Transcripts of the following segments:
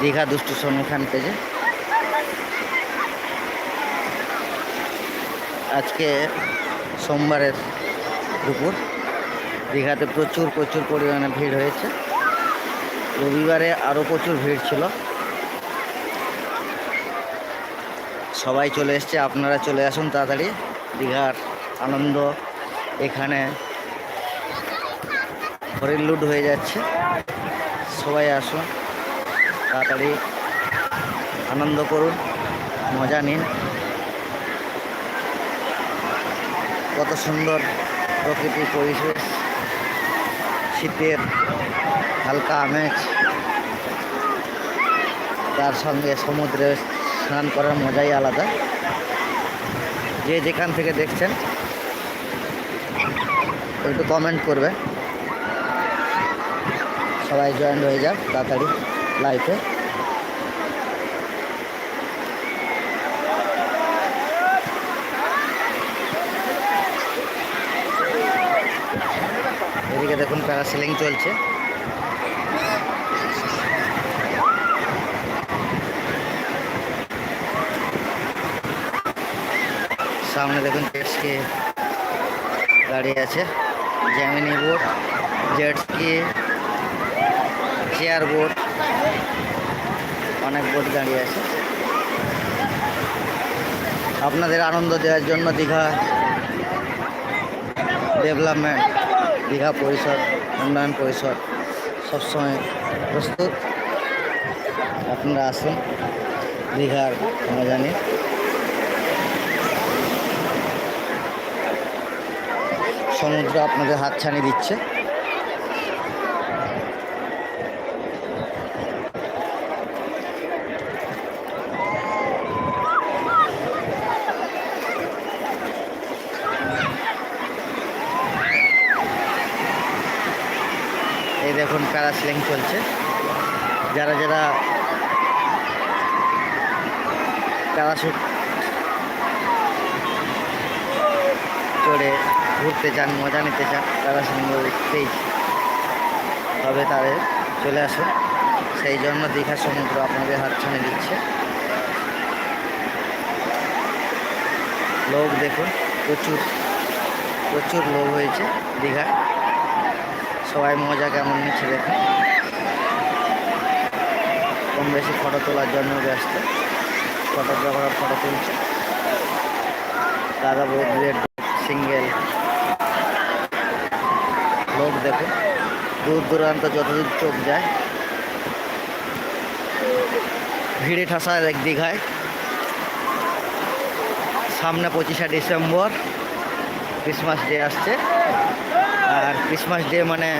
দীঘা দুষ্টু সোনু খান পেজে। আজকে সোমবারের দুপুর। দীঘাতে প্রচুর প্রচুর পরিমাণে ভিড় হয়েছে। রবিবারে আরও প্রচুর ভিড় ছিল। সবাই চলে এসছে, আপনারা চলে আসুন তাড়াতাড়ি। দীঘার আনন্দ এখানে হরিণ লুট হয়ে যাচ্ছে। সবাই আসুন। তাড়াতাড়ি আনন্দ করুন, মজা নিন। কত সুন্দর প্রকৃতির পরিবেশ, শীতের হালকা আমেজ। তার সঙ্গে সমুদ্রে স্নান করার মজাই আলাদা। যে যেখান থেকে দেখছেন, একটু কমেন্ট করবে সবাই জয়েন হয়ে যাক, তাড়াতাড়ি। লাইফে। এদিকে দেখুন প্যারাসিলিং চলছে। সামনে দেখুন জেটসকি গাড়ি আছে। Gemini boat jet ski chair boat অনেক বোট দাঁড়িয়ে আছে। আপনাদের আনন্দ দেওয়ার জন্য দীঘা ডেভেলপমেন্ট, দীঘা পরিষদ উন্নয়ন পরিষদ সবসময় প্রস্তুত। আপনারা আসুন, দীঘার মজা নিন সমুদ্র আপনাদের হাতছানি দিচ্ছে এই দেখুন প্যারাসিলিং চলছে। যারা যারা প্যারাশুট চড়ে ঘুরতে চান, মজা নিতে চান প্যারাসিলিং উঠতেই তবে তাদের। চলে আসুন। সেই জন্য দীঘা সমুদ্র আপনাদের হাত ছানে দিচ্ছে। লোক দেখুন, প্রচুর প্রচুর লোক হয়েছে দীঘায়। সবাই মজা কেমন নিচ্ছে দেখুন কম বেশি ফটো তোলার জন্য ব্যস্ত। ফটোগ্রাফার ফটো তুলছে। দাদা বোধ সিঙ্গেল লোক দেখুন দূর দূরান্ত যতদূর চোখ যায়। ভিড়ে ঠাসা এক দীঘায়। সামনে পঁচিশে ডিসেম্বর ক্রিসমাস ডে আসছে। আর ক্রিসমাস ডে মানে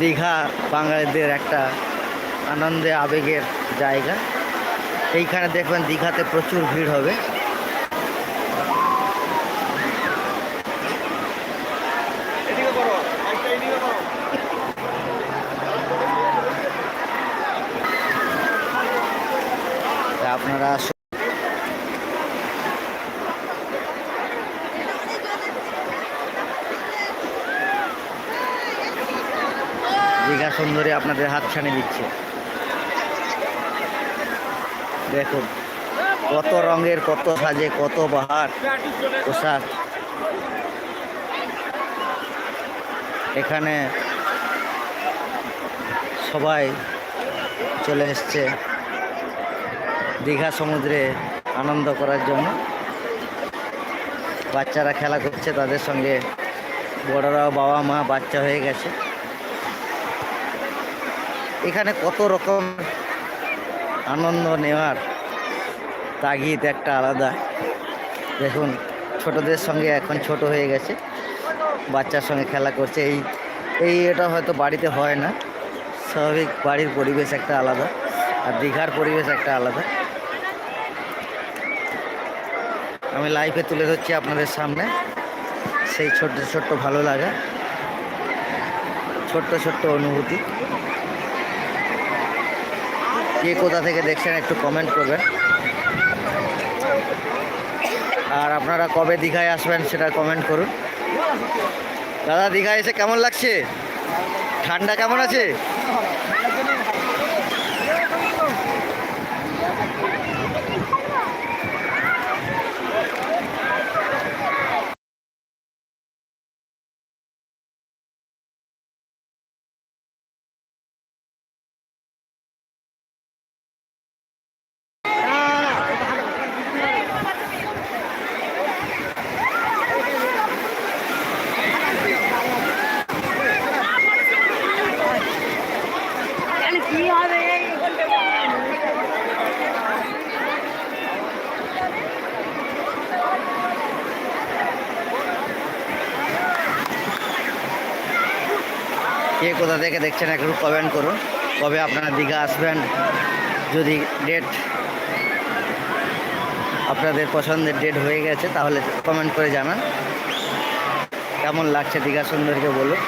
দীঘা বাঙালিদের একটা আনন্দে, আবেগের জায়গা। এইখানে দেখবেন দীঘাতে প্রচুর ভিড় হবে তা আপনারা আসুন। দীঘা সুন্দরী আপনাদের হাত ছানি দিচ্ছে। দেখুন, কত রঙের, কত সাজে, কত বাহার। পোশাক এখানে সবাই চলে এসছে দীঘা সমুদ্রে আনন্দ করার জন্য। বাচ্চারা খেলা করছে তাদের সঙ্গে। বড়রাও বাবা মা বাচ্চা হয়ে গেছে। এখানে কত রকম আনন্দ নেওয়ার তাগিদ একটা আলাদা। দেখুন, ছোটদের সঙ্গে এখন ছোট হয়ে গেছে, বাচ্চার সঙ্গে খেলা করছে। এই এই এটা হয়তো বাড়িতে হয় না, স্বাভাবিক বাড়ির পরিবেশ একটা আলাদা আর দীঘার পরিবেশ একটা আলাদা। আমি লাইভে তুলে ধরছি আপনাদের সামনে, সেই ছোট্ট ছোট্ট ভালো লাগা, ছোট্ট ছোট্ট অনুভূতি। কে কোথা থেকে দেখছেন একটু কমেন্ট করবেন। আর আপনারা কবে দীঘায় আসবেন সেটা কমেন্ট করুন। দাদা, দীঘায় এসে কেমন লাগছে? ঠান্ডা কেমন আছে কি হবে কে কোথা থেকে দেখছেন, একটু কমেন্ট করুন, কবে আপনারা দীঘা আসবেন, যদি ডেট আপনাদের পছন্দের ডেট হয়ে গেছে, তাহলে কমেন্ট করে জানান। কেমন লাগছে দীঘা সুন্দরকে বলুন।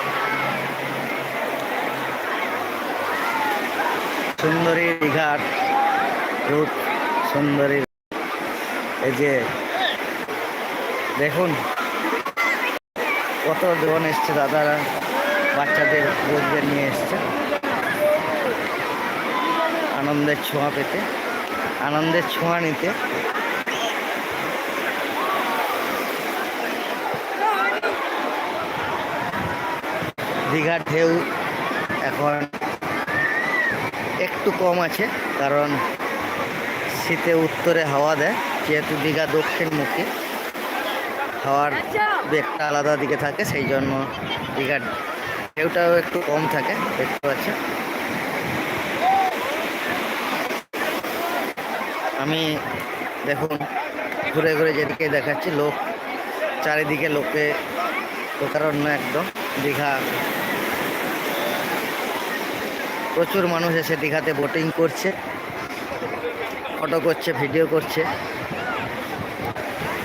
সুন্দরী দীঘার রূপ সুন্দরী। এই যে, দেখুন, কত জন এসছে দাদারা। বাচ্চাদের রোজগার নিয়ে এসছে। আনন্দের ছোঁয়া পেতে আনন্দের ছোঁয়া নিতে। দীঘার ঢেউ এখন একটু কম আছে কারণ শীতে উত্তরে হাওয়া দেয় যেহেতু দীঘা দক্ষিণমুখী। হাওয়ার বেগটা আলাদা দিকে থাকে সেই জন্য দীঘার ঢেউটাও একটু কম থাকে, দেখতে পাচ্ছেন আমি দেখুন, ঘুরে ঘুরে যেদিকে দেখাচ্ছি, লোক চারিদিকে লোকে লোকারণ্য একদম, দীঘা। প্রচুর মানুষ এসে দীঘাতে বোটিং করছে ফটো করছে ভিডিও করছে।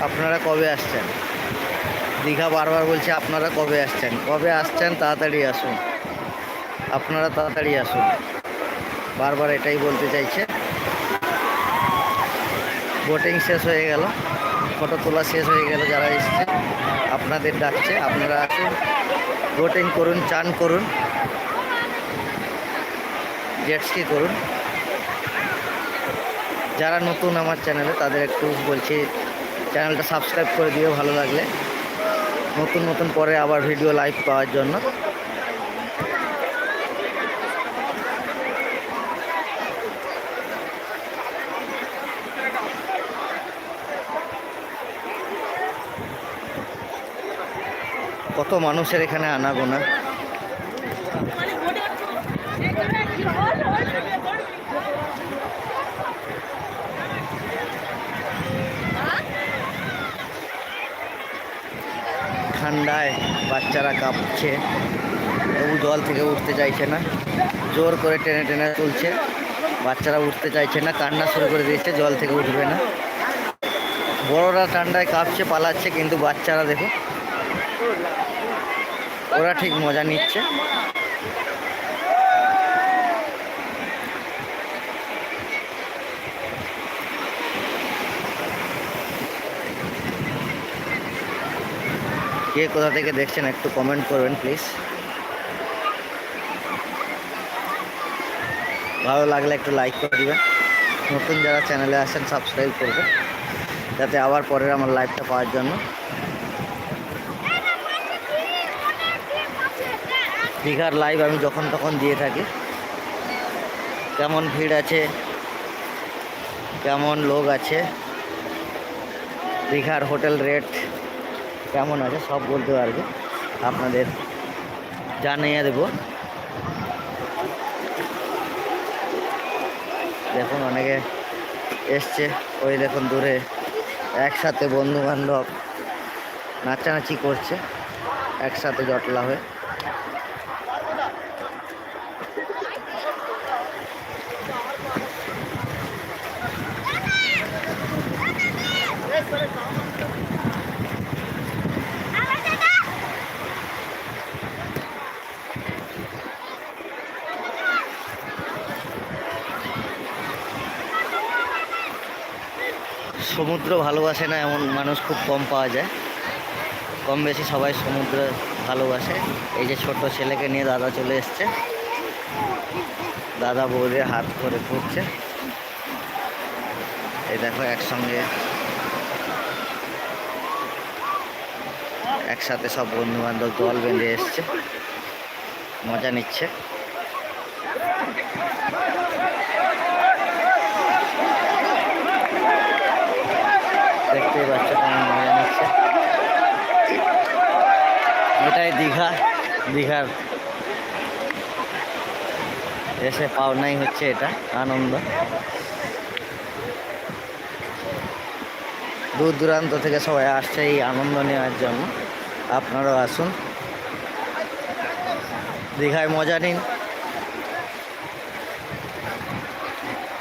আপনারা কবে আসছেন? দীঘা বারবার বলছে, আপনারা কবে আসছেন? কবে আসছেন? তাড়াতাড়ি আসুন। আপনারা তাড়াতাড়ি আসুন। বারবার এটাই বলতে চাইছে। বোটিং শেষ হয়ে গেল। ফটো তোলা শেষ হয়ে গেল, যারা এসছে, আপনাদের ডাকছে, আপনারা আসুন। বোটিং করুন, চান করুন। জেটস্কি করুন। যারা নতুন আমার চ্যানেলে, তাদের একটু বলছি, চ্যানেলটা সাবস্ক্রাইব করে দিও, ভালো লাগলে। নতুন নতুন পরে আবার ভিডিও লাইভ পাওয়ার জন্য। কত মানুষের এখানে আনাগোনা। ঠান্ডায় বাচ্চারা কাঁপছে, তবু জল থেকে উঠতে চাইছে না। জোর করে টেনে টেনে তুলছে। বাচ্চারা উঠতে চাইছে না, কান্না শুরু করে দিয়েছে, জল থেকে উঠবে না। বড়রা ঠান্ডায় কাঁপছে, পালাচ্ছে, কিন্তু বাচ্চারা দেখো, ওরা ঠিক মজা নিচ্ছে। কে কোথা থেকে দেখছেন একটু কমেন্ট করবেন প্লিজ ভালো লাগলে একটু লাইক করে দিবেন। নতুন যারা চ্যানেলে আসেন সাবস্ক্রাইব করবেন, যাতে আবার পরের আমার লাইভটা পাওয়ার জন্য। দীঘার লাইভ আমি যখন তখন দিয়ে থাকি। কেমন ভিড় আছে, কেমন লোক আছে, দীঘার হোটেল রেট কেমন আছে সব বলতে পারবে। আপনাদের জানিয়ে দেব। দেখুন, অনেকে এসছে। ওই দেখুন, দূরে একসাথে বন্ধু বান্ধব নাচানাচি করছে। একসাথে জটলা হয়ে। সমুদ্র ভালোবাসে না, এমন মানুষ খুব কম পাওয়া যায়। কম বেশি সবাই সমুদ্র ভালোবাসে। এই যে ছোট ছেলেকে নিয়ে দাদা চলে এসছে। দাদা বৌদের হাত করে ঘুরছে এই দেখো একসঙ্গে। একসাথে সব বন্ধু বান্ধব দল বেঁধে এসছে। মজা নিচ্ছে দেখতেই পাচ্ছ কেমন মজা নিচ্ছে এটাই দীঘা দীঘার এসে পাওনাই হচ্ছে এটা, আনন্দ। দূর দূরান্ত থেকে সবাই আসছে এই আনন্দ নেওয়ার জন্য। আপনারাও আসুন। দীঘায় মজা নিন।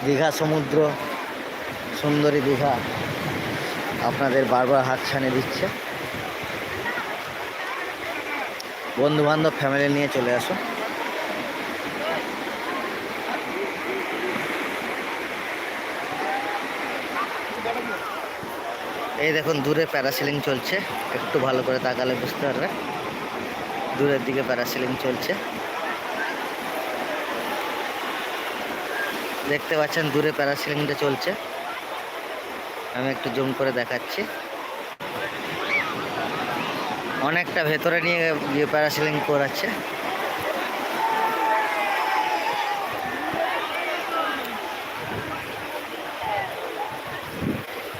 দীঘা সমুদ্র, সুন্দরী দীঘা। আপনাদের বারবার হাত ছানে দিচ্ছে। বন্ধু বান্ধব ফ্যামিলি নিয়ে চলে আসো। এই দেখুন, দূরে প্যারাসিলিং চলছে। একটু ভালো করে তাকালে বুঝতে পারবে। দূরের দিকে প্যারাসিলিং চলছে। দেখতে পাচ্ছেন, দূরে প্যারাসিলিংটা চলছে। আমি একটু জুম করে দেখাচ্ছি। অনেকটা ভেতরে নিয়ে গিয়ে প্যারাসিলিং করাচ্ছে।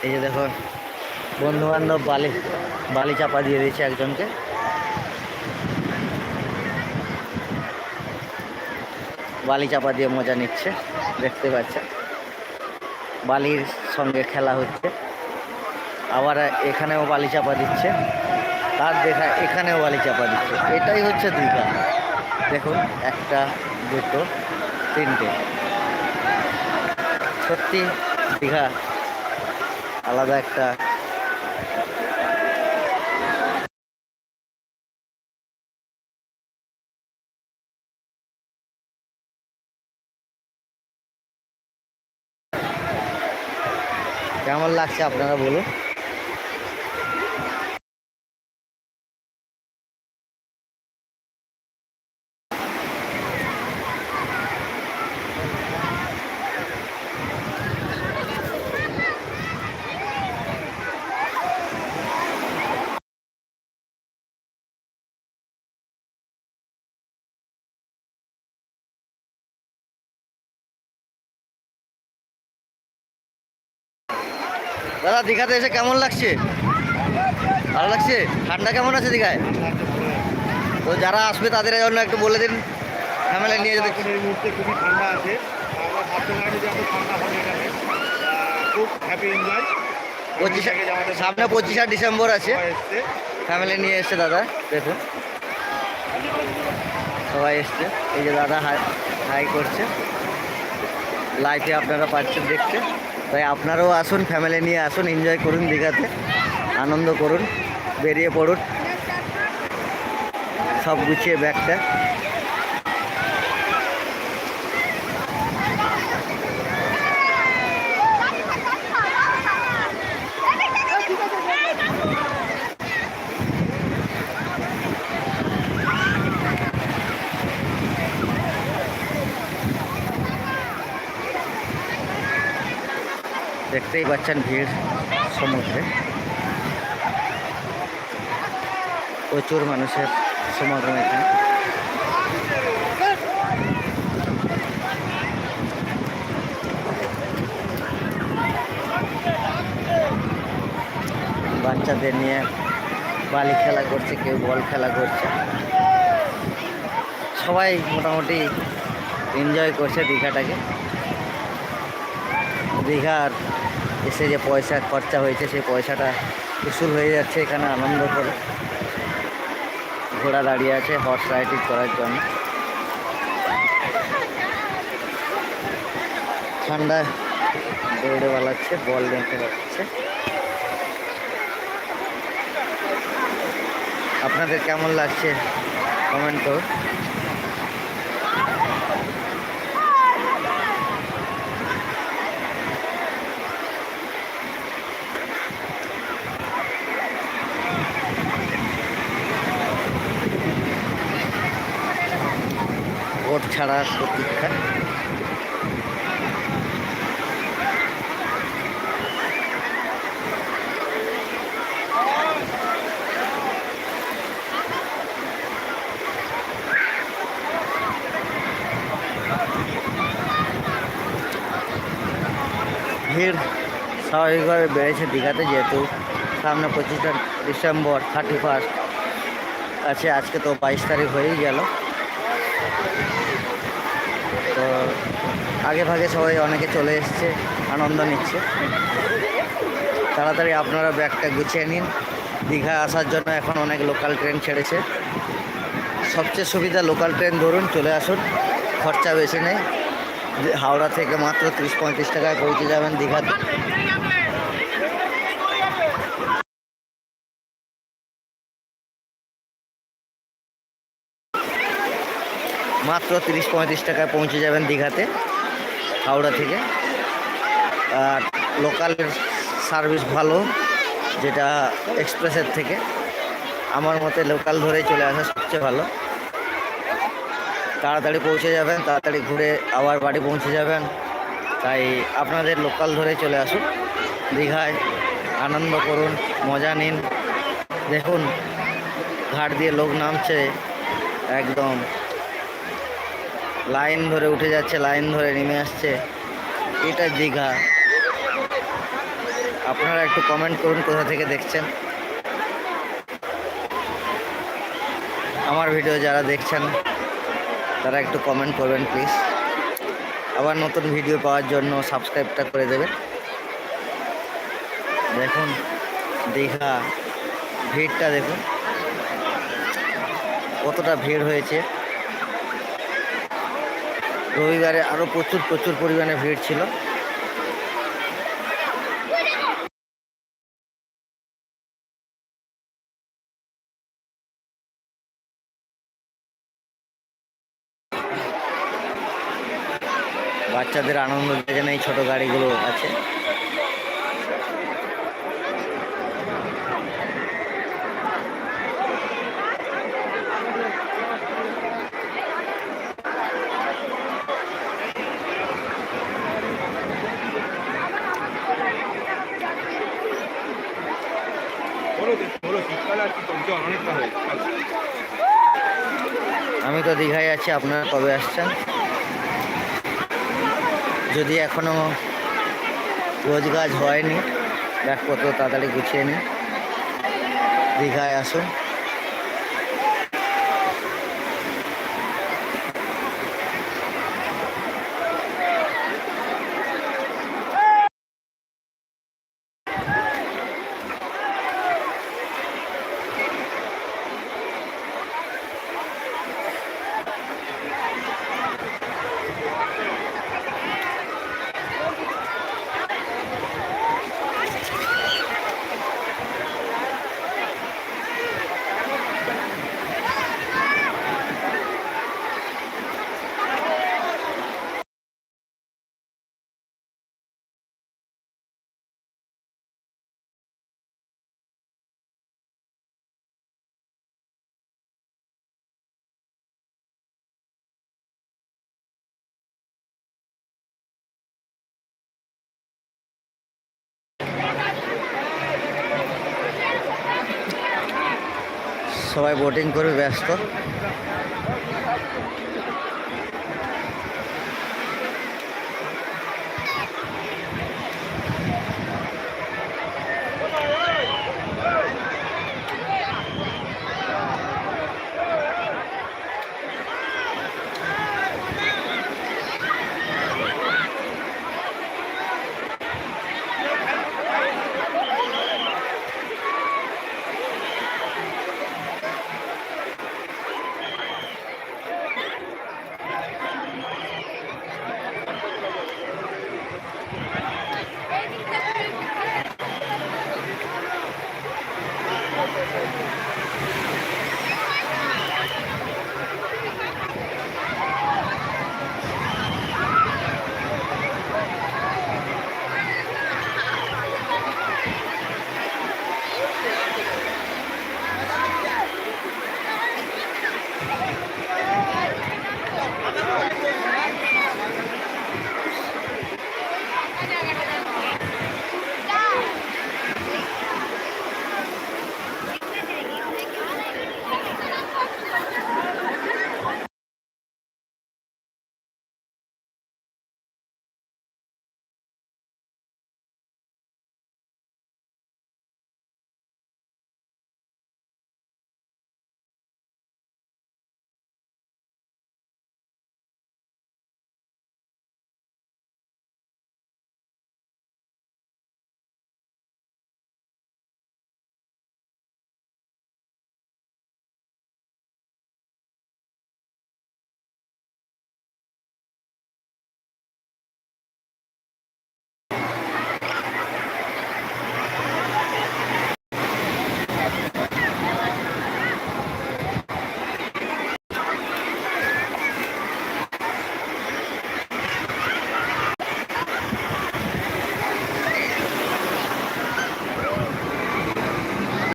এই যে দেখুন বন্ধু বান্ধব বালি বালি চাপা দিয়ে দিয়েছে একজনকে। বালি চাপা দিয়ে মজা নিচ্ছে, দেখতে পাচ্ছেন বালির সঙ্গে খেলা হচ্ছে। আবার এখানেও বালি চাপা দিচ্ছে। তার দেখা এখানেও বালি চাপা দিচ্ছে। এটাই হচ্ছে দীঘা দেখুন, একটা, দুটো, তিনটে। সত্যি দীঘা আলাদা একটা কেমন লাগছে আপনারা বলুন? দাদা দীঘাতে এসে কেমন লাগছে? ভালো লাগছে? ঠান্ডা কেমন আছে দীঘায়? তো যারা আসবে তাদের জন্য একটু বলে দিন। ফ্যামিলি নিয়ে যেতে এই মুহূর্তে খুবই ঠান্ডা আছে। আমরা ভাবতে পারি যে এত ঠান্ডা হবে এখানে। খুব হ্যাপি এনজয় পঁচিশ সামনে পঁচিশে ডিসেম্বর আছে। ফ্যামিলি নিয়ে এসছে দাদা দেখুন। সবাই এসছে। এই যে দাদা হাই হাই করছে। লাইফে আপনারা পাচ্ছেন দেখতে। তাই আপনারাও আসুন ফ্যামিলি নিয়ে আসুন এনজয় করুন দীঘাতে, আনন্দ করুন, বেরিয়ে পড়ুন। সব গুছিয়ে ব্যাগটা। দেখতেই পাচ্ছেন ভিড় সমুদ্রে। প্রচুর মানুষের সমাগম এখানে। বাচ্চাদের নিয়ে বালি খেলা করছে, কেউ বল খেলা করছে। সবাই মোটামুটি এনজয় করছে দীঘাটাকে। দীঘার এসে যে পয়সা খরচা হয়েছে, সেই পয়সাটা উসুল হয়ে যাচ্ছে এখানে আনন্দ করে। ঘোড়া দাঁড়িয়ে আছে হর্স রাইডিং করার জন্য। ঠান্ডা দৌড়ে বালাচ্ছে বল দেখতে পাচ্ছে আপনাদের কেমন লাগছে? কমেন্ট করুন। ছাড়ার প্রতীক্ষা ভিড় স্বাভাবিকভাবে বেড়েছে দীঘাতে যেহেতু সামনে পঁচিশটা ডিসেম্বর থার্টি ফার্স্ট আছে আজকে তো বাইশ তারিখ হয়েই গেল তো আগে ভাগে সবাই অনেকে চলে এসছে, আনন্দ নিচ্ছে। তাড়াতাড়ি আপনারা ব্যাগটা গুছিয়ে নিন। দীঘা আসার জন্য এখন অনেক লোকাল ট্রেন ছেড়েছে। সবচেয়ে সুবিধা লোকাল ট্রেন ধরুন, চলে আসুন। খরচা বেশি নেই। হাওড়া থেকে মাত্র তিরিশ পঁয়ত্রিশ টাকায় পৌঁছে যাবেন দীঘাতে। মাত্র তিরিশ পঁয়ত্রিশ টাকায় পৌঁছে যাবেন দীঘাতে, হাওড়া থেকে। আর লোকাল সার্ভিস ভালো, যেটা এক্সপ্রেসের থেকে। আমার মতে লোকাল ধরেই চলে আসা সবচেয়ে ভালো। তাড়াতাড়ি পৌঁছে যাবেন, তাড়াতাড়ি ঘুরে আবার বাড়ি পৌঁছে যাবেন। তাই আপনাদের লোকাল ধরে চলে আসুন। দীঘায় আনন্দ করুন, মজা নিন। দেখুন, ঘাট দিয়ে লোক নামছে, একদম লাইন ধরে উঠে যাচ্ছে, লাইন ধরে নেমে আসছে। এটা দীঘা। আপনারা একটু কমেন্ট করুন কোথা থেকে দেখছেন। আমার ভিডিও যারা দেখছেন, তারা একটু কমেন্ট করবেন প্লিজ আবার নতুন ভিডিও পাওয়ার জন্য সাবস্ক্রাইবটা করে দেবেন। দেখুন, দীঘা। ভিড়টা দেখুন। কতটা ভিড় হয়েছে। রবিবারে আরও প্রচুর প্রচুর পরিমাণে ভিড় ছিল। বাচ্চাদের আনন্দ যেখানে এই ছোটো গাড়িগুলো আছে বলো দেখি, বলো শীতকালে আর কি কমছে অনেকটা হয়ে গেছে। আমি তো দীঘায় আছি, আপনারা কবে আসছেন? যদি এখনও রোজগার হয়নি, ব্যাগপত্র তাড়াতাড়ি গুছিয়ে নিন। দীঘায় আসুন। সবাই বোটিং করে ব্যস্ত।